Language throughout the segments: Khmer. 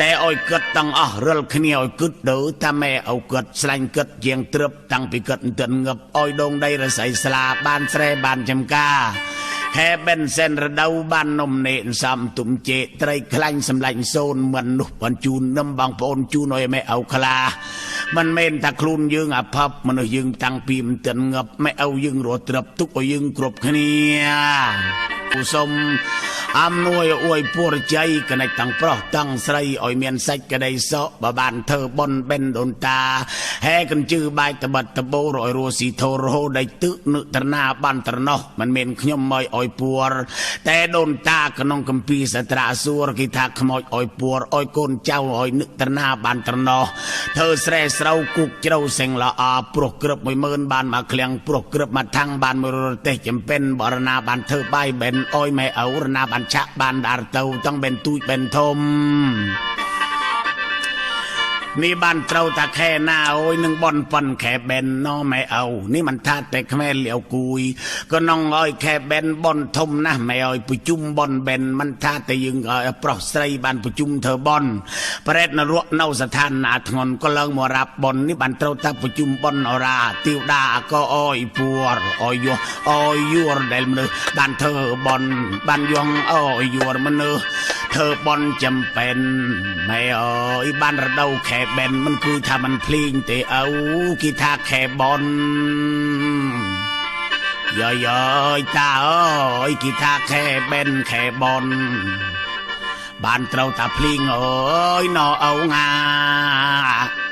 តែឲ្យគិតទាំងអស់រិលគ្នាឲ្យគិតទៅតាម៉ែឪគិតស្លាញ់គិតជាងត្រឹបតាំងពីគិតទិនងឹបឲ្យដងដីរស័យស្លាបានស្រែបានចំការខែបិនសិនរដូវបាននំនេនសំទុំជេត្រីខ្លាញ់សម្លាញ់សូនមិននោះបានជូននឹមបងប្អូនជូនឲ្យម៉ែឪខ្លាមិនមែនថាខ្លួនយើងអភ័ព្វមនុស្សយើងតាំងពីមិនទិនងឹបម៉ែឪយើងរស់ត្រឹបទុកឲ្យយើងគ្រប់គ្នា ឧសុំអំនួយអួយពួរជ័យកណិចទាំងប្រុសទាំងស្រីឲ្យមានសាច់ក្តីសក់បើបានធ្វើបនបិណ្ឌដូនតាហែកញ្ជឺបាយតបិតតបោរឲ្យរស់ស៊ីធរហូដៃទឹកនឹកត្រណាបានត្រណោះមិនមែនខ្ញុំមកឲ្យពួរតែដូនតាក្នុងកម្ពីសត្រាសួរគេថាខ្មោចឲ្យពួរឲ្យកូនចៅឲ្យនឹកត្រណាបានត្រណោះធ្វើស្រែស្រូវគូកជ្រៅសេងល្អព្រោះក្រឹប10000បានមកឃ្លាំងព្រោះក្រឹបមកថាំងបានមួយរទេសចំពេនបរណាបានធ្វើបាយបិណ្ឌអុយម៉ែឪរណាបានចាក់បានដារទៅចង់បិណ្ឌទូចបិណ្ឌធំ នេះបានត្រូវថាខែណាអើយនឹងបនប៉ុនខែបែនណោម៉ែអោនេះមិនថាតែខ្មែរលាវគួយក៏នងអើយខែបែនបនធំណាស់ម៉ែអើយប្រជុំបនបែនមិនថាតែយើងប្រុសស្រីបានប្រជុំធ្វើបនប្រេតនរកនៅស្ថានណាធ្ងន់ក៏ឡើងមករាប់បននេះបានត្រូវថាប្រជុំបនអរាទៀវដាក៏អើយពួរអើយយោអើយយួរដែលមនុស្សបានធ្វើបនបានយងអើយយួរមនុស្សធ្វើបនចំបែនម៉ែអើយបានរដូវខែបិនមិនគឺថាมันភ្លេងទេអូគេថាខេបនយាយអើយតាអើយគេថាខេបិនខេបនបានត្រូវតាភ្លេងអើយណោអោងា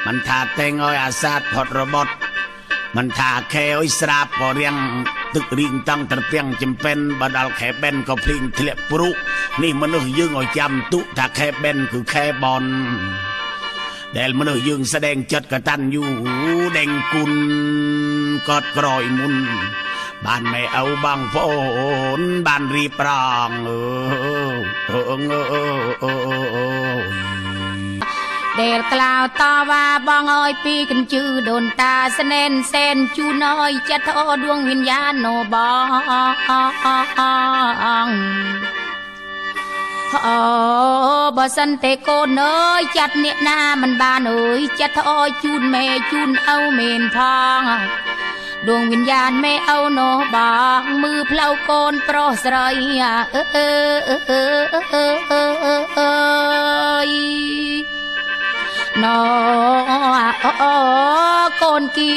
មិនថាតែងអើយអាសាទផុតរបត់មិនថាខេអើយស្រាប់ក៏រៀងឹករៀងតាំងត្រពាំងចំប៉ែនបើដល់ខែបែនក៏ភ្លេងធ្លាក់ព្រុនេះមនុស្សយើងឲ្យចាំទុថាខែបែនគឺខែបន ដែលមនុស្សយើងស្ដែងចិត្តកតាន់យូដេងគុណកត់ក្រោយមុនបានម៉ែឪបងប្អូនបានរៀបរងអើអើអើអើអើដែលក្លាវតវ៉ាបងអើយពីកញ្ជឺដូនតាស្នេនសែនជូនអើយចិត្តអដួងវិញ្ញាណណូបង អូបើសិនទេកូនអើយចាត់អ្នកណាមិនបានអើយចិត្តអើយជូនម៉ែជូនឪមែនផងដួងវិញ្ញាណមេឪនោះបងมือផ្លូវកូនប្រុសស្រីអើអើអើអើអើអើណោអូកូនគី